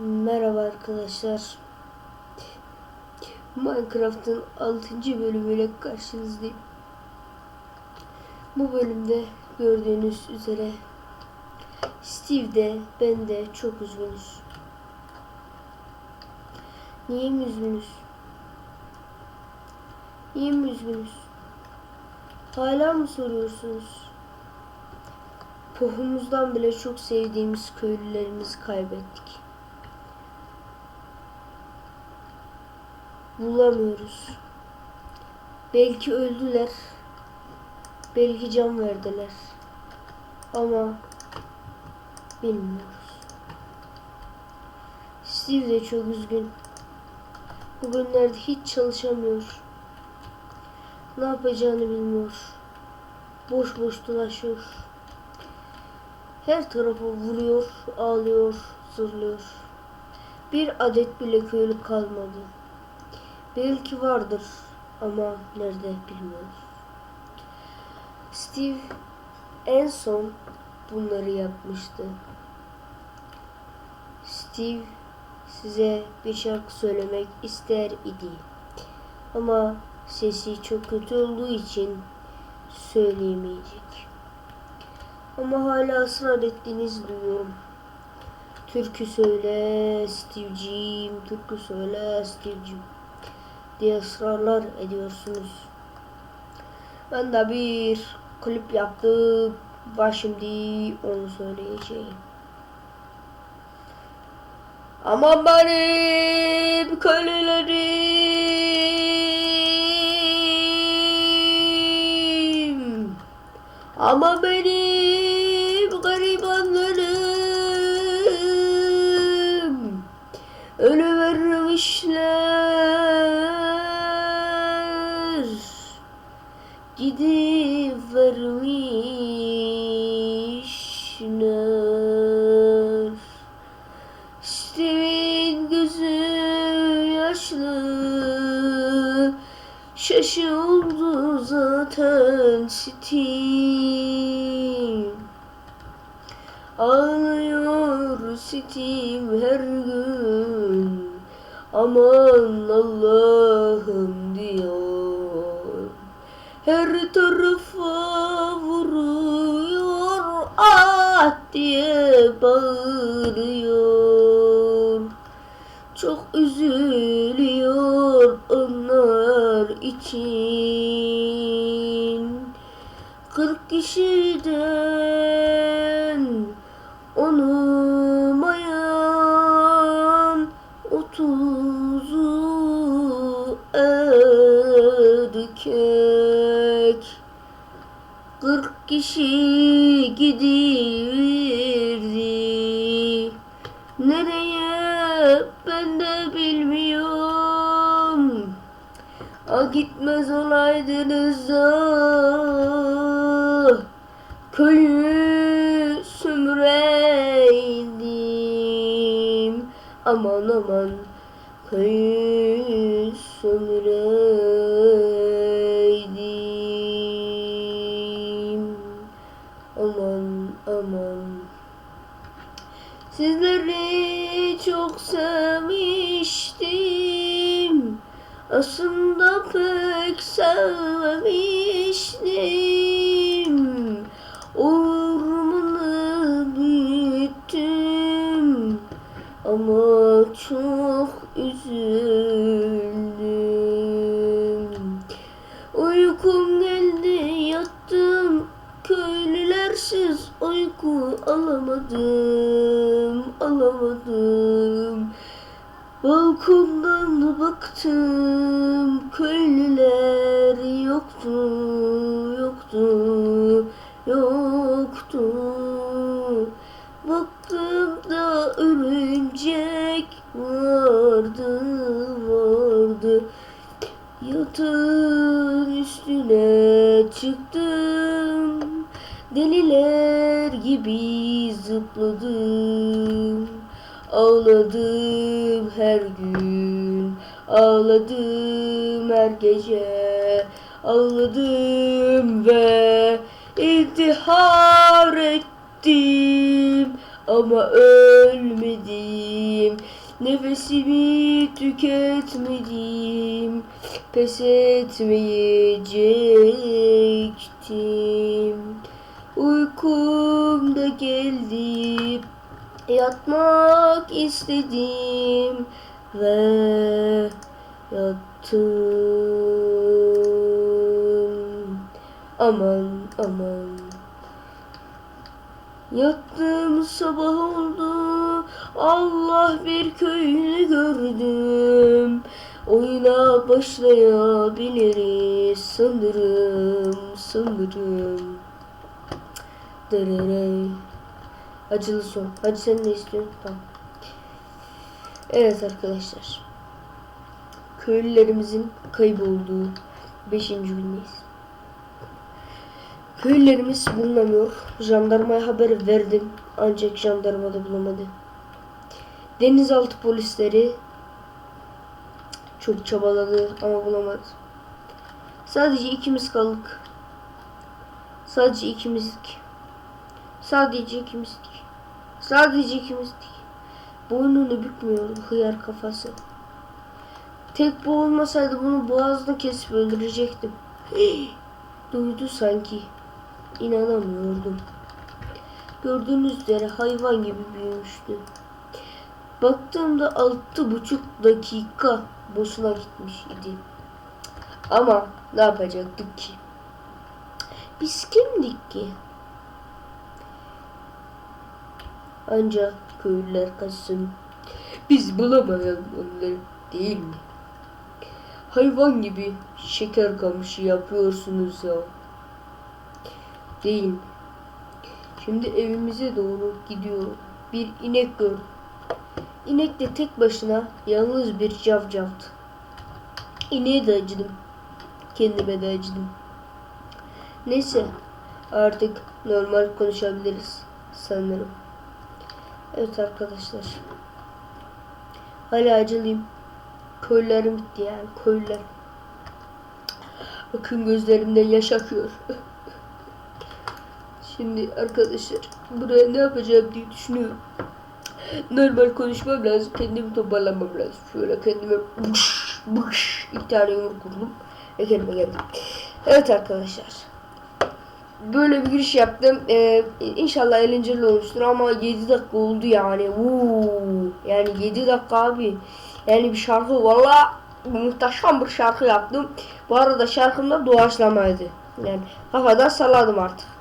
Merhaba arkadaşlar. Minecraft'ın 6. bölümüyle karşınızdayım. Bu bölümde gördüğünüz üzere Steve de ben de çok üzgünüz. Niye mi üzgünüz? Niye mi üzgünüz? Hala mı soruyorsunuz? Pohumuzdan bile çok sevdiğimiz köylülerimizi kaybettik. Bulamıyoruz. Belki öldüler. Belki can verdiler. Ama bilmiyoruz. Steve de çok üzgün. Bugünlerde hiç çalışamıyor. Ne yapacağını bilmiyor. Boş boş dolaşıyor. Her tarafa vuruyor, ağlıyor, zırlıyor. Bir adet bile köylü kalmadı. Belki vardır ama nerede bilmiyoruz. Steve en son bunları yapmıştı. Steve size bir şarkı söylemek ister idi. Ama sesi çok kötü olduğu için söyleyemeyecek. Ama hala ısrar ettiğinizi duyuyorum. Türkü söyle Steve'ciğim, türkü söyle Steve'ciğim diye ısrarlar ediyorsunuz. Ben de bir klip yaptım. Var şimdi onu söyleyeceğim. Aman benim köylülerim. Ama benim Şaşı oldu zaten Steve. Ağlıyor Steam için. Kırk kişiden Köyü sömüreydim. Aman aman Köyü sömüreydim. Aman aman. Sizleri çok sevmiştim. Aslında pek sevmemiştim Ama çok üzüldüm vardı, vardı. Yatağın üstüne çıktım, deliler gibi zıpladım. Ağladım her gün, ağladım her gece, ağladım ve intihar ettim. ama ölmedim. Nefesimi tüketmedim. Pes etmeyecektim. Uykum da geldi. Yatmak istedim ve yattım. Aman aman. Yattım sabah oldu. Allah bir köyünü gördüm. Oyuna başlayabiliriz sanırım sanırım. Dırırıy. Acılı son. Hadi sen ne istiyorsun? Tamam. Evet arkadaşlar. Köylülerimizin kaybolduğu 5. gündeyiz. Köylülerimiz bulunamıyor. Jandarmaya haber verdim. Ancak jandarma da bulamadı. Denizaltı polisleri çok çabaladı ama bulamadı. Sadece ikimiz kaldık. Sadece ikimizdik. Sadece ikimizdik. Sadece ikimizdik. Boynunu bükmüyor bu hıyar kafası. Tek bu olmasaydı bunu boğazda kesip öldürecektim. Duydu sanki. İnanamıyordum. Gördüğünüz üzere hayvan gibi büyümüştü. Baktığımda altı buçuk dakika boşuna gitmiş idi. Ama ne yapacaktık ki? Biz kimdik ki? Ancak köylüler kaçsın. Biz bulamayan onları değil mi? Hayvan gibi şeker kamışı yapıyorsunuz ya. Değil? Şimdi evimize doğru gidiyorum. Bir inek gördüm. İnek de tek başına yalnız bir cavcavdı. İneğe de acıdım. Kendime de acıdım. Neyse artık normal konuşabiliriz sanırım. Evet arkadaşlar. Hala acılıyım. Köylülerim bitti yani köylüler. Bakın gözlerimden yaş akıyor. Şimdi arkadaşlar buraya ne yapacağım diye düşünüyorum. Normal konuşmam lazım. Kendimi toparlamam lazım. Şöyle kendime bıkış bıkış iki tane yumruk vurdum. Ve kendime geldim. Evet arkadaşlar. Böyle bir giriş yaptım. Ee, inşallah eğlenceli olmuştur ama 7 dakika oldu yani. Uuu. Yani 7 dakika abi. Yani bir şarkı valla muhteşem bir şarkı yaptım. Bu arada şarkım da doğaçlamaydı. Yani kafadan salladım artık.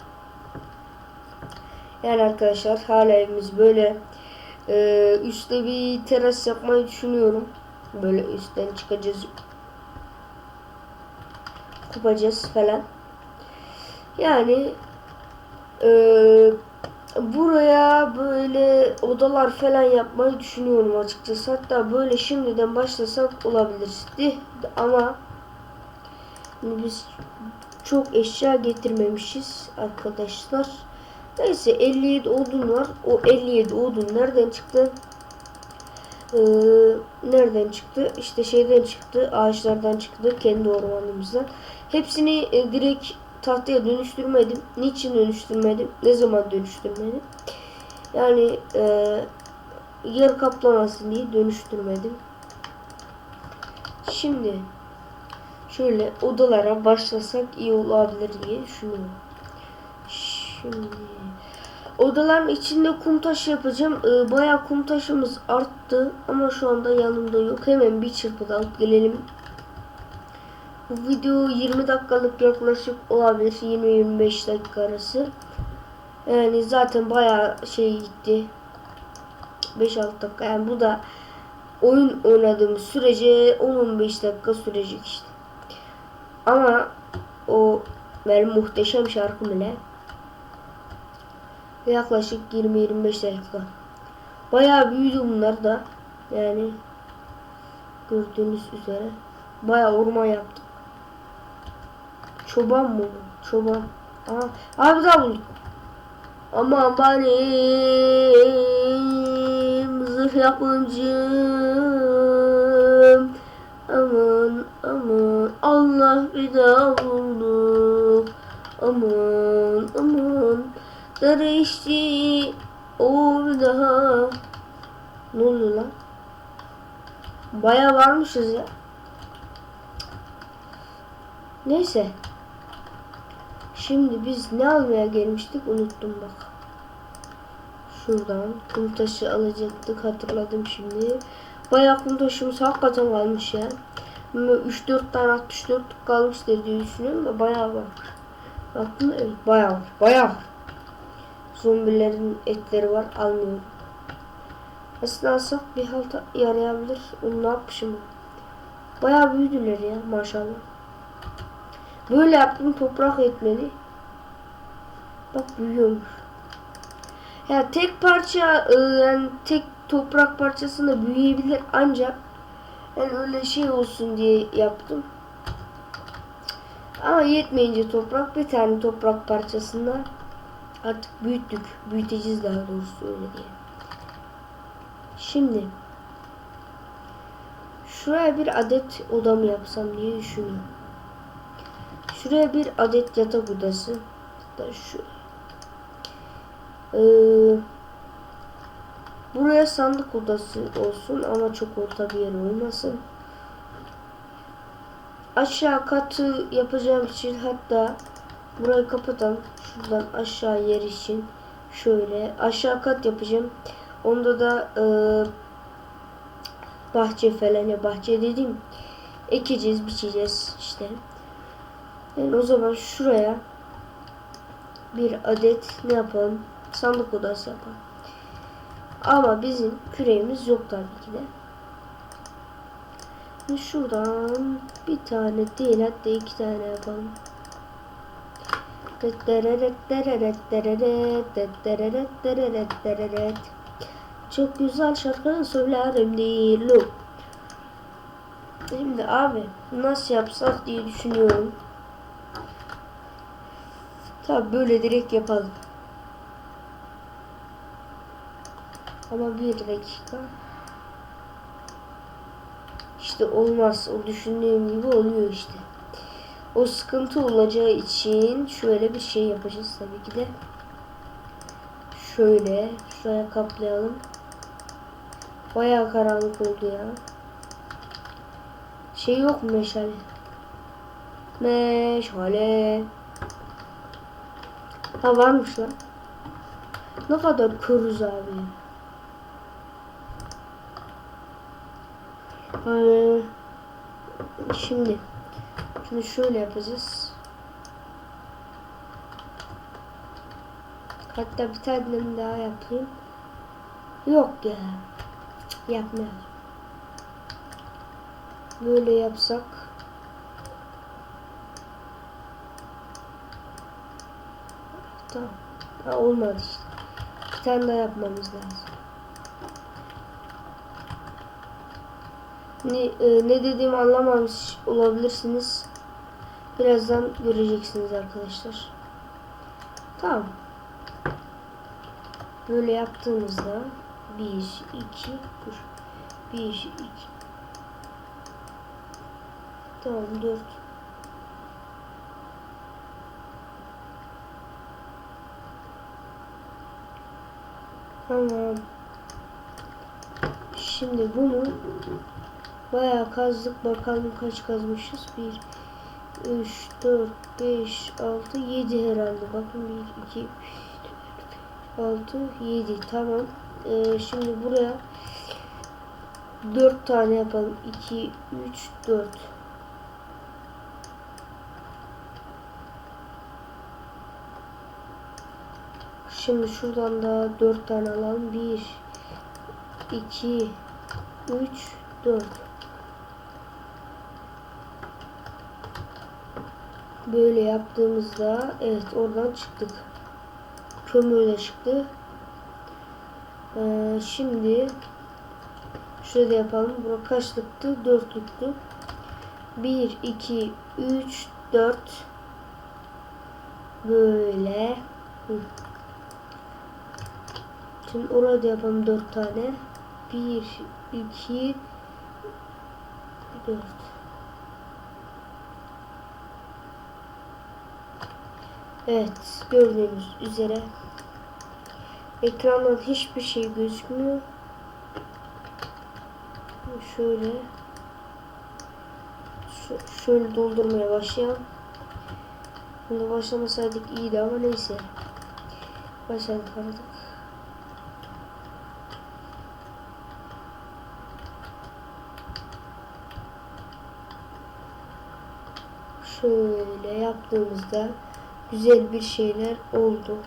Yani arkadaşlar hala evimiz böyle. Ee, üstte bir teras yapmayı düşünüyorum. Böyle üstten çıkacağız. Kopacağız falan. Yani e, buraya böyle odalar falan yapmayı düşünüyorum açıkçası. Hatta böyle şimdiden başlasak olabilirdi. Ama biz çok eşya getirmemişiz arkadaşlar. Neyse 57 odun var. O 57 odun nereden çıktı? Ee, nereden çıktı? İşte şeyden çıktı. Ağaçlardan çıktı. Kendi ormanımızdan. Hepsini e, direkt tahtaya dönüştürmedim. Niçin dönüştürmedim? Ne zaman dönüştürmedim? Yani e, yer kaplamasın diye dönüştürmedim. Şimdi şöyle odalara başlasak iyi olabilir diye düşünüyorum. Şimdi odaların içinde kum taşı yapacağım. Ee, bayağı kum taşımız arttı ama şu anda yanımda yok. Hemen bir çırpıda alıp gelelim. Bu video 20 dakikalık yaklaşık olabilir. 20-25 dakika arası. Yani zaten bayağı şey gitti. 5-6 dakika. Yani bu da oyun oynadığımız sürece 10-15 dakika sürecek işte. Ama o benim muhteşem şarkım ile yaklaşık 20-25 dakika. Bayağı büyüdü bunlar da. Yani gördüğünüz üzere. Bayağı orman yaptık. Çoban mı? Çoban. Aa, abi daha bulduk. Aman benim zırh yapıncım. Aman aman Allah bir daha bulduk. Aman içti Orada. Ne oluyor lan? Baya varmışız ya. Neyse. Şimdi biz ne almaya gelmiştik unuttum bak. Şuradan kum taşı alacaktık hatırladım şimdi. Bayağı kum taşımız hakikaten kalmış ya. 3-4 tane 64 kalmıştır diye düşünüyorum da bayağı var. Baktım evet bayağı var. Bayağı var. Zombilerin etleri var almıyorum. Aslında bir halta yarayabilir. Onu ne yapmışım? Bayağı büyüdüler ya maşallah. Böyle yaptım toprak etmeli. Bak büyüyormuş. Ya tek parça e, yani tek toprak parçasında büyüyebilir ancak yani öyle şey olsun diye yaptım. Ama yetmeyince toprak bir tane toprak parçasında artık büyüttük. Büyüteceğiz daha doğrusu öyle diye. Şimdi şuraya bir adet oda mı yapsam diye düşünüyorum. Şuraya bir adet yatak odası. Da şu. Ee, buraya sandık odası olsun ama çok orta bir yer olmasın. Aşağı katı yapacağım için hatta burayı kapatalım. Şuradan aşağı yer için şöyle aşağı kat yapacağım. Onda da e, bahçe falan ya bahçe dedim ekeceğiz biçeceğiz işte. Yani o zaman şuraya bir adet ne yapalım? Sandık odası yapalım. Ama bizim küreğimiz yok tabii ki de. Şuradan bir tane değil hatta iki tane yapalım. Çok güzel şarkı söylerim değil. Şimdi abi nasıl yapsak diye düşünüyorum. Tabi böyle direkt yapalım. Ama bir dakika. İşte olmaz. O düşündüğüm gibi oluyor işte. O sıkıntı olacağı için şöyle bir şey yapacağız tabii ki de. Şöyle şuraya kaplayalım. Bayağı karanlık oldu ya. Şey yok mu meşale? Meşale. Ha varmış lan. Ne kadar körüz abi. Ee, şimdi şunu şöyle yapacağız. Hatta bir tane daha yapayım. Yok ya. Cık. Böyle yapsak. Tamam. Ha, olmadı işte. Bir tane daha yapmamız lazım. Ne, e, ne dediğimi anlamamış olabilirsiniz. Birazdan göreceksiniz arkadaşlar. Tamam. Böyle yaptığımızda 1, 2, dur. 1, 2. Tamam 4. Tamam. Şimdi bunu bayağı kazdık. Bakalım kaç kazmışız. 1 3 4 5 6 7 herhalde. Bakın 1 2 6 7 tamam. Ee, şimdi buraya 4 tane yapalım. 2 3 4 Şimdi şuradan da 4 tane alalım. 1 2 3 4 Böyle yaptığımızda evet oradan çıktık. Kömürle çıktı. Ee, şimdi şöyle yapalım. Bura kaçlıktı? Dörtlüktü. 1 2 3 4 böyle. Şimdi orada yapalım dört tane. Bir, iki, dört. Evet, gördüğünüz üzere Ekrandan hiçbir şey gözükmüyor. Şöyle. Şöyle doldurmaya başlayalım. Şimdi başlamasaydık iyiydi ama neyse. Başladık artık. Şöyle yaptığımızda güzel bir şeyler oldu.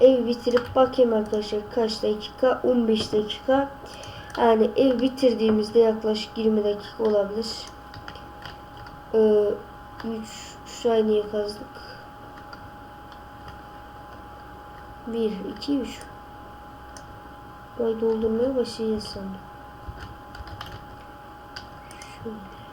Ev bitirip bakayım arkadaşlar kaç dakika? 15 dakika. Yani ev bitirdiğimizde yaklaşık 20 dakika olabilir. Ee, 3 saniye kazdık. 1, 2, 3. Burayı doldurmaya başlayacağız sanırım. Şöyle.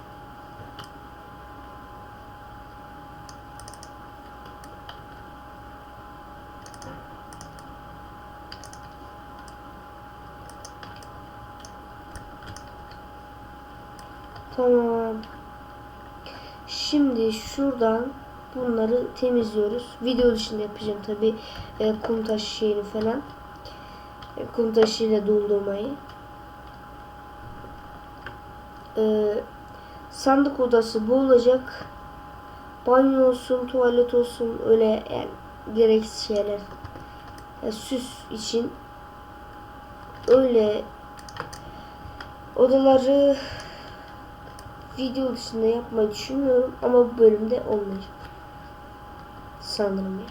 Tamam. Şimdi şuradan bunları temizliyoruz. Video dışında yapacağım tabi e, kum taşı şeyini falan. E, kum taşıyla doldurmayı. E, sandık odası bu olacak. Banyo olsun, tuvalet olsun öyle yani gereksiz şeyler. E, süs için öyle odaları video dışında yapmayı düşünmüyorum ama bu bölümde olmayacak. Sanırım ya.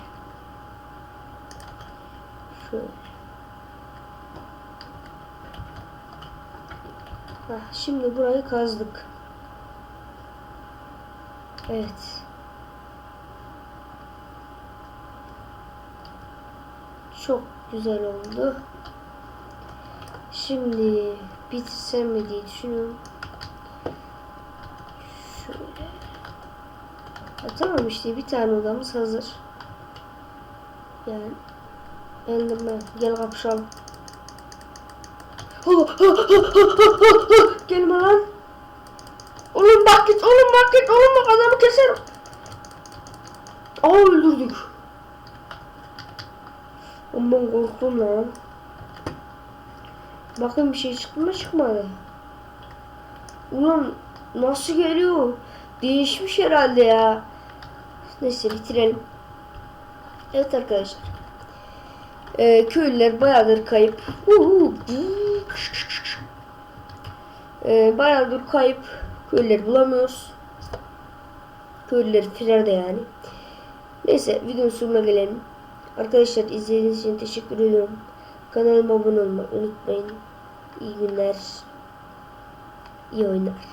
Şöyle. Heh, şimdi burayı kazdık. Evet. Çok güzel oldu. Şimdi bitirsem mi diye düşünüyorum. Şöyle. Ya tamam işte bir tane odamız hazır. Yani Enderman gel kapışalım. Gelme lan. Oğlum bak git, oğlum bak git, oğlum bak adamı keserim. Aa öldürdük. Oğlum ben korktum lan. Bakın bir şey çıktı mı çıkmadı. Ulan nasıl geliyor? Değişmiş herhalde ya. Neyse bitirelim. Evet arkadaşlar. Ee, köylüler bayağıdır kayıp. Ee, bayağıdır kayıp. Köylüleri bulamıyoruz. Köylüler firarda yani. Neyse videonun sonuna gelelim. Arkadaşlar izlediğiniz için teşekkür ediyorum. Kanalıma abone olmayı unutmayın. İyi günler. İyi oyunlar.